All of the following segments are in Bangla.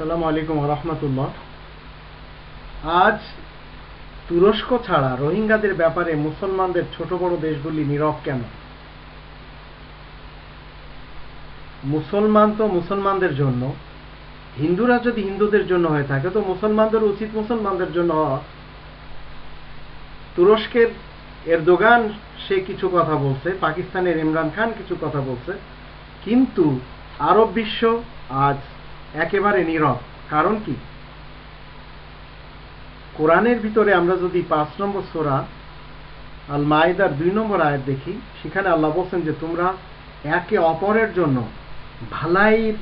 আসসালামু আলাইকুম রহমতুল্লাহ। আজ তুরস্ক ছাড়া রোহিঙ্গাদের ব্যাপারে মুসলমানদের ছোট বড় দেশগুলি নীরব কেন? মুসলমান তো মুসলমানদের জন্য, হিন্দুরা যদি হিন্দুদের জন্য হয়ে থাকে, তো মুসলমানদের উচিত মুসলমানদের জন্য হওয়া। তুরস্কের এরদোগান সে কিছু কথা বলছে, পাকিস্তানের ইমরান খান কিছু কথা বলছে, কিন্তু আরব বিশ্ব আজ একেবারে নীরব। কারণ কি? কোরআনের ভিতরে আমরা যদি পাঁচ নম্বর সোরা আল মায়েদার দুই নম্বর আয়াত দেখি, সেখানে আল্লাহ বলছেন যে, তোমরা একে অপরের জন্য ভালাইয়ের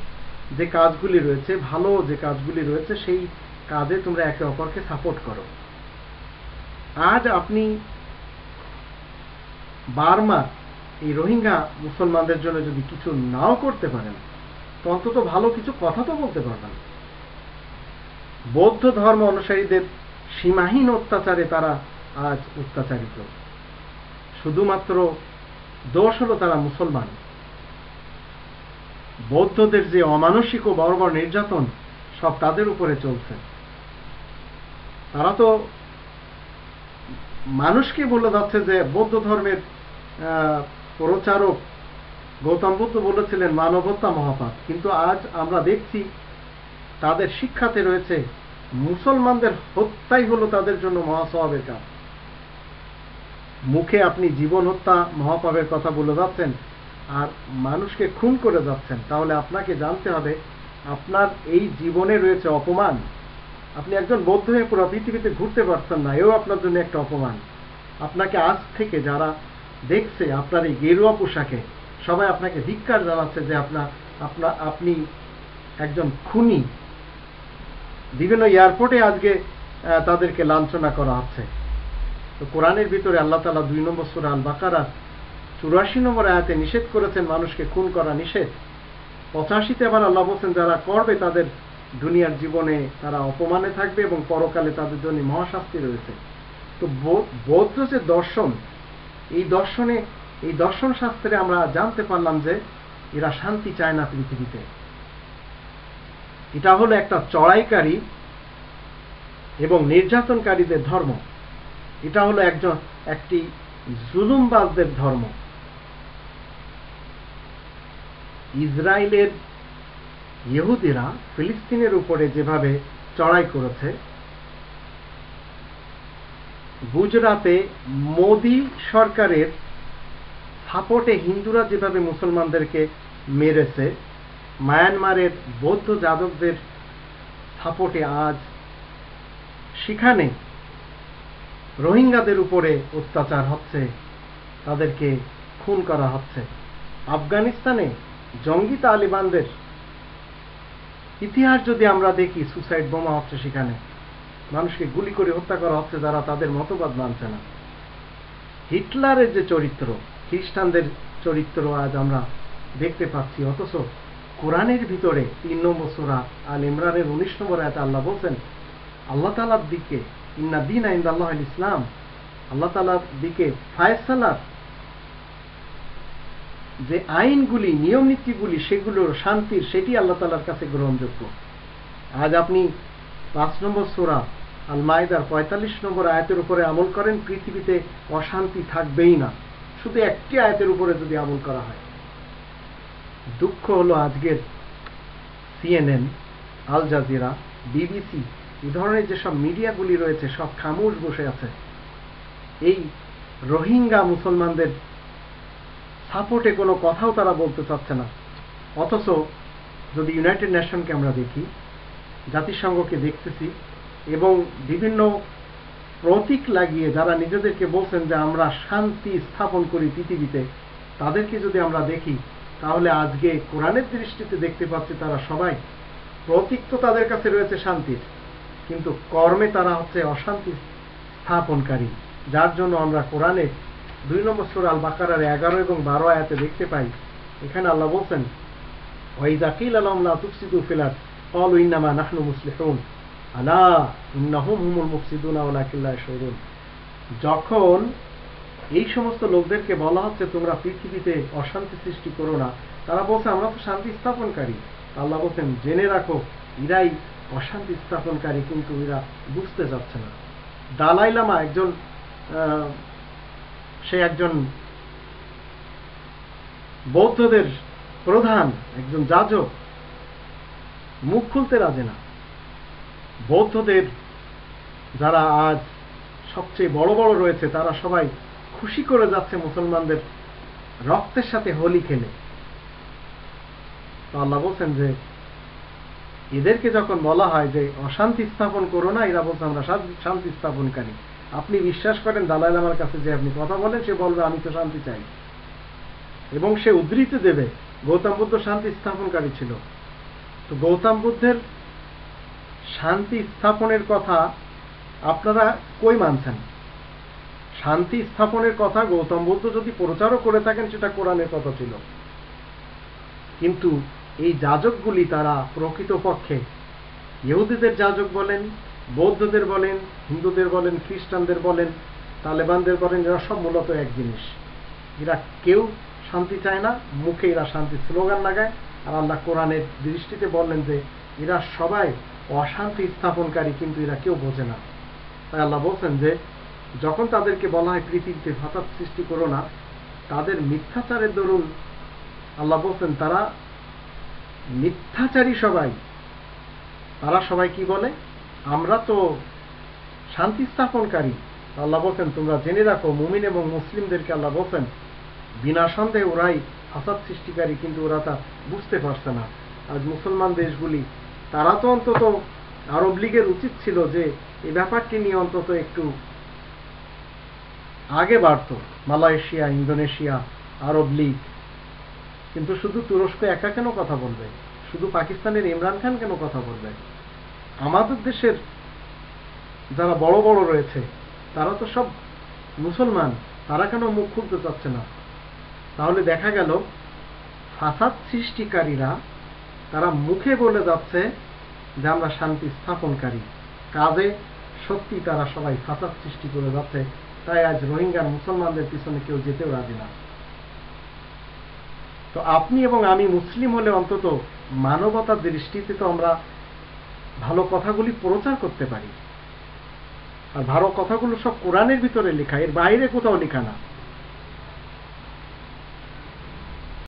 যে কাজগুলি রয়েছে, ভালো যে কাজগুলি রয়েছে, সেই কাজে তোমরা একে অপরকে সাপোর্ট করো। আজ আপনি বারমার এই রোহিঙ্গা মুসলমানদের জন্য যদি কিছু নাও করতে পারেন তো অন্তত ভালো কিছু কথা তো বলতে পারবেন বৌদ্ধ ধর্ম অনুসারীদের সীমাহীন অত্যাচারে তারা আজ অত্যাচারিত। শুধুমাত্র দোষ হলো তারা মুসলমান। বৌদ্ধদের যে অমানসিক ও বড় নির্যাতন, সব তাদের উপরে চলছে। তারা তো মানুষকে বলে যাচ্ছে যে বৌদ্ধ ধর্মের প্রচারক গৌতম বুদ্ধ বলেছিলেন, মানবতা মহাপাপ। কিন্তু আজ আমরা দেখছি তাদের শিক্ষাতে রয়েছে, মুসলমানদের হত্যাই হলো তাদের জন্য মহাসবের কাজ। মুখে আপনি জীবন হত্যা, মহাপাপের কথা বলে যাচ্ছেন, আর মানুষকে খুন করে যাচ্ছেন, তাহলে আপনাকে জানতে হবে, আপনার এই জীবনে রয়েছে অপমান। আপনি একজন বৌদ্ধ হয়ে পুরো পৃথিবীতে ঘুরতে পারছেন না, এও আপনার জন্য একটা অপমান। আপনাকে আজ থেকে যারা দেখছে আপনার এই গেরুয়া পোশাকে সবাই আপনাকে ধিক্কার জানাচ্ছে যে আপনার আপনার আপনি একজন খুনি। বিভিন্ন এয়ারপোর্টে আজকে তাদেরকে লাঞ্ছনা করা হচ্ছে। তো কোরআনের ভিতরে আল্লাহ তালা দুই নম্বর সুরা আল বাকারা চুরাশি নম্বর আয়াতে নিষেধ করেছেন মানুষকে খুন করা নিষেধ। পঁচাশিতে আবার আল্লাহ বলছেন, যারা করবে তাদের দুনিয়ার জীবনে তারা অপমানে থাকবে এবং পরকালে তাদের জন্য মহাশাস্তি রয়েছে। তো বৌদ্ধ যে দর্শন, এই দর্শনে এই দর্শন শাস্ত্রে আমরা জানতে পারলাম যে এরা শান্তি চায় না পৃথিবীতে। এটা হলো একটা চড়াইকারী এবং নির্যাতনকারীদের ধর্ম। এটা হলো একজন, একটি জুলুমবাজদের ধর্ম। ইসরায়েলের ইহুদিরা ফিলিস্তিনের উপরে যেভাবে চড়াই করেছে, গুজরাতে মোদি সরকারের সাপোর্টে হিন্দুরা যেভাবে মুসলমানদেরকে মেরেছে, মায়ানমারের বৌদ্ধ যাদবদের সাপোর্টে আজ সেখানে রোহিঙ্গাদের উপরে অত্যাচার হচ্ছে, তাদেরকে খুন করা হচ্ছে। আফগানিস্তানে জঙ্গি তালিবানদের ইতিহাস যদি আমরা দেখি সুসাইড বোমা হচ্ছে সেখানে। মানুষকে গুলি করে হত্যা করা হচ্ছে, যারা তাদের মতবাদ মানছে না। হিটলারের যে চরিত্র খ্রিস্টানদের চরিত্র আজ আমরা দেখতে পাচ্ছি। অথচ কোরআনের ভিতরে তিন নম্বর সোরা আল ইমরানের উনিশ নম্বর আয়াত আল্লাহ বলছেন, আল্লাহ তালার দিকে, ইন্না দিন আইন্দ আল্লাহ ইসলাম, আল্লাহ তালার দিকে ফায়সালার যে আইনগুলি, নিয়ম নীতিগুলি, সেগুলোর শান্তির, সেটি আল্লাহ তালার কাছে গ্রহণযোগ্য। আজ আপনি পাঁচ নম্বর সোরা আল মায়দার পঁয়তাল্লিশ নম্বর আয়াতের উপরে আমল করেন, পৃথিবীতে অশান্তি থাকবেই না। শুধু একটি আয়াতের উপরে যদি আমল করা হয়। দুঃখ হলো আজকের সিএনএন আল জাজিরা বিবিসি এই ধরনের যেসব মিডিয়াগুলি রয়েছে, সব খামোশ বসে আছে। এই রোহিঙ্গা মুসলমানদের সাপোর্টে কোনো কথাও তারা বলতে চাচ্ছে না। অথচ যদি ইউনাইটেড নেশনকে আমরা দেখি, জাতিসংঘকে দেখতেছি, এবং বিভিন্ন প্রতীক লাগিয়ে যারা নিজেদেরকে বলছেন যে আমরা শান্তি স্থাপন করি পৃথিবীতে, তাদেরকে যদি আমরা দেখি, তাহলে আজকে কোরআনের দৃষ্টিতে দেখতে পাচ্ছি তারা সবাই, প্রতীক তো তাদের কাছে রয়েছে শান্তির, কিন্তু কর্মে তারা হচ্ছে অশান্তি স্থাপনকারী, যার জন্য আমরা কোরআনে দুই নম্বর সুর আল বাকারার এগারো এবং বারো আয়াতে দেখতে পাই, এখানে আল্লাহ বলছেন ওয়াইজাকিল আলম লা অল উইনামা নাহনু মুসলিহুন। আলা ইন্নাহুম হুমুল মুফসিদুনা ওয়ালাকিল্লা ইয়াশউরুন। যখন এই সমস্ত লোকদেরকে বলা হচ্ছে, তোমরা পৃথিবীতে অশান্তি সৃষ্টি করো না, তারা বলছে, আমরা তো শান্তি স্থাপনকারী। আল্লাহ বলছেন, জেনে রাখো, এরাই অশান্তি স্থাপনকারী, কিন্তু এরা বুঝতে যাচ্ছে না। দালাই লামা একজন সে একজন বৌদ্ধদের প্রধান, একজন যাজক, মুখ খুলতে রাজে না। বৌদ্ধদের যারা আজ সবচেয়ে বড় বড় রয়েছে, তারা সবাই খুশি করে যাচ্ছে মুসলমানদের রক্তের সাথে হোলি খেলে। আল্লাহ বলছেন যে, এদেরকে যখন বলা হয় যে, অশান্তি স্থাপন করো না এরা বলছে, আমরা শান্তি- শান্তি স্থাপনকারী। আপনি বিশ্বাস করেন দালাই লামার কাছে যে আপনি কথা বলেন, সে বলবে, আমি তো শান্তি চাই। এবং সে উদ্ধৃতি দেবে, গৌতম বুদ্ধ শান্তি স্থাপনকারী ছিল। তো গৌতম বুদ্ধের শান্তি স্থাপনের কথা আপনারা কই মানছেন? শান্তি স্থাপনের কথা গৌতম বুদ্ধ যদি প্রচারও করে থাকেন, সেটা কোরআনের কথা ছিল। কিন্তু এই যাজকগুলি তারা প্রকৃতপক্ষে ইহুদিদের যাজক বলেন, বৌদ্ধদের বলেন, হিন্দুদের বলেন, খ্রিস্টানদের বলেন, তালেবানদের বলেন, এরা সব মূলত এক জিনিস। এরা কেউ শান্তি চায় না, মুখে এরা শান্তি স্লোগান লাগায়, আর আল্লাহ কোরআনের দৃষ্টিতে বললেন যে এরা সবাই অশান্তি স্থাপনকারী কিন্তু এরা কেউ বোঝে না। তাই আল্লাহ বলছেন যে, যখন তাদেরকে বলা হয় পৃথিবীতে ফাসাদ সৃষ্টি করো না, তাদের মিথ্যাচারের দরুন আল্লাহ বলছেন, তারা মিথ্যাচারী সবাই। তারা সবাই কি বলে? আমরা তো শান্তি স্থাপনকারী। আল্লাহ বলছেন, তোমরা জেনে রাখো, মুমিন এবং মুসলিমদেরকে আল্লাহ বলছেন, বিনা সন্দেহে ওরাই ফাসাদ সৃষ্টিকারী, কিন্তু ওরা তা বুঝতে পারছে না। আজ মুসলমান দেশগুলি তারা তো অন্তত আরব লীগের উচিত ছিল যে এই ব্যাপারটি নিয়ে অন্তত একটু আগে বাড়ত, মালয়েশিয়া, ইন্দোনেশিয়া, আরব লীগ। কিন্তু শুধু তুরস্ক একা কেন কথা বলবে? শুধু পাকিস্তানের ইমরান খান কেন কথা বলবে? আমাদের দেশের যারা বড় বড় রয়েছে, তারা তো সব মুসলমান, তারা কেন মুখ খুলতে চাচ্ছে না? তাহলে দেখা গেল, ফাসাদ সৃষ্টিকারীরা তারা মুখে বলে যাচ্ছে যে আমরা শান্তি স্থাপনকারী। কাজে সত্যি তারা সবাই ফাসাদ সৃষ্টি করে যাচ্ছে। তাই আজ রোহিঙ্গার মুসলমানদের পিছনে কেউ যেতেও রাজি না। তো আপনি এবং আমি মুসলিম হলে অন্তত মানবতার দৃষ্টিতে তো আমরা ভালো কথাগুলি প্রচার করতে পারি। আর ভালো কথাগুলো সব কোরআনের ভিতরে লেখা, এর বাইরে কোথাও লেখা না।